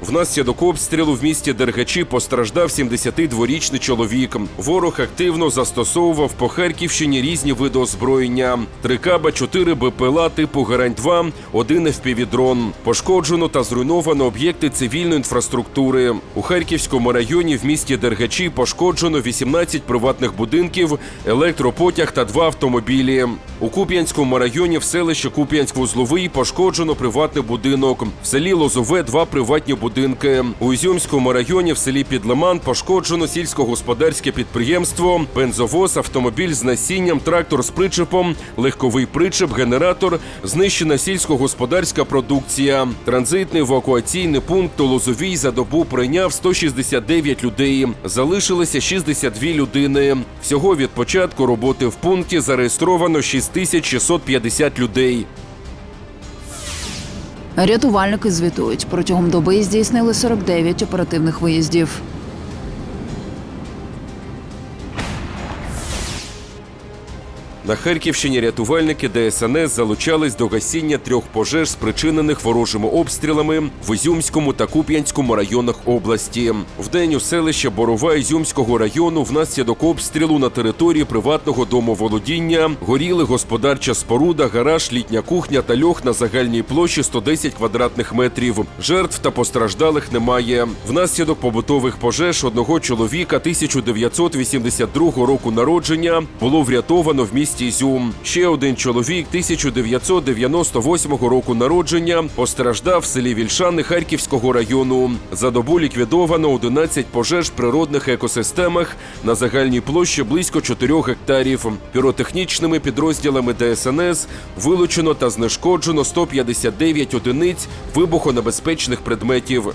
Внаслідок обстрілу в місті Дергачі постраждав 72-річний чоловік. Ворог активно застосовував по Харківщині різні види озброєння: три каба, чотири БПЛА типу Гарань-2, один FPV-дрон. Пошкоджено та зруйновано об'єкти цивільної інфраструктури. У Харківському районі в місті Дергачі пошкоджено 18 приватних будинків, електропотяг та два автомобілі. У Куп'янському районі в селищі Куп'янськ-Вузловий пошкоджено приватний будинок. В селі Лозове два приватні будинки. У Ізюмському районі в селі Підлиман пошкоджено сільськогосподарське підприємство, бензовоз, автомобіль з насінням, трактор з причепом, легковий причеп, генератор, знищена сільськогосподарська продукція. Транзитний евакуаційний пункт у Лозовій за добу прийняв 169 людей. Залишилося 62 людини. Всього від початку роботи в пункті зареєстровано 6650 людей. Рятувальники звітують. Протягом доби здійснили 49 оперативних виїздів. На Харківщині рятувальники ДСНС залучались до гасіння трьох пожеж, спричинених ворожими обстрілами в Ізюмському та Куп'янському районах області. Вдень у селища Борова Ізюмського району внаслідок обстрілу на території приватного домоволодіння горіли господарча споруда, гараж, літня кухня та льох на загальній площі 110 квадратних метрів. Жертв та постраждалих немає. Внаслідок побутових пожеж одного чоловіка 1982 року народження було врятовано в місті Ізюм. Ще один чоловік 1998 року народження постраждав в селі Вільшани Харківського району. За добу ліквідовано 11 пожеж в природних екосистемах на загальній площі близько 4 гектарів. Піротехнічними підрозділами ДСНС вилучено та знешкоджено 159 одиниць вибухонебезпечних предметів.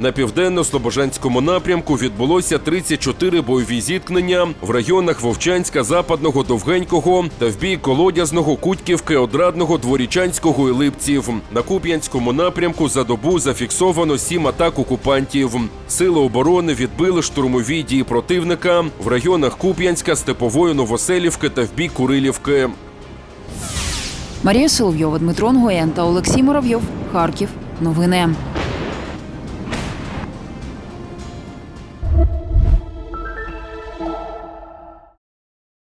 На південно-слобожанському напрямку відбулося 34 бойові зіткнення в районах Вовчанська, Западного, Довгенького та в бій Колодязного, Кутьківки, Одрадного, Дворічанського і Липців. На Куп'янському напрямку за добу зафіксовано сім атак окупантів. Сили оборони відбили штурмові дії противника в районах Куп'янська, Степової, Новоселівки та в бій Курилівки. Марія Соловйова, Дмитро Нгоєн та Олексій Муравйов. Харків. Новини.